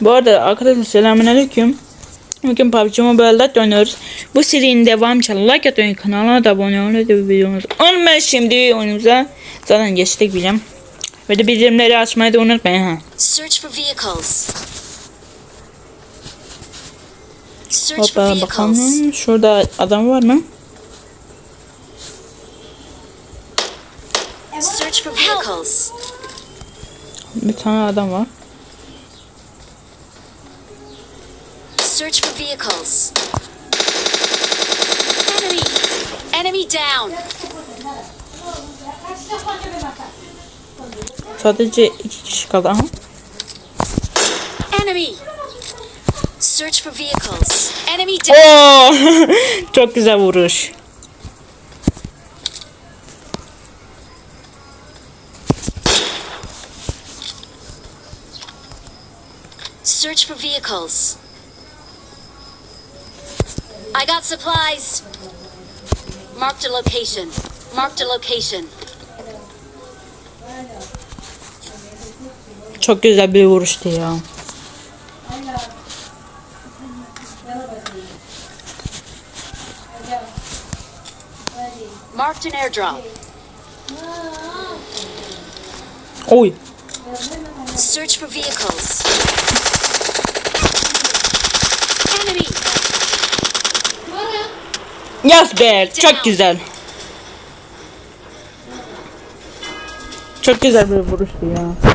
Bu arada arkadaşlar selamünaleyküm. Bugün PUBG Mobile'da oynuyoruz. Bu serinin devamı için like atmayı, kanala da abone olmayı da videomuz. Olmaz şimdi oyunumuza zaten geçtik bileceğim. Ve de bildirimleri açmayı da unutmayın ha. Search for vehicles. Hoppa bakalım. Şurada adam var mı? Search for vehicles. Bir tane adam var. Search for vehicles. Enemy. Enemy down. Sadece iki kişi kaldı. Aha. Enemy. Search for vehicles. Enemy down. Oo! Çok güzel vuruş. Search for vehicles. I got supplies. Marked a location. Marked a location. Çok güzel bir vuruştu ya. Marked an airdrop. Oy. Search for vehicles. Yaz be. Çok güzel. Çok güzel bir vuruştu ya.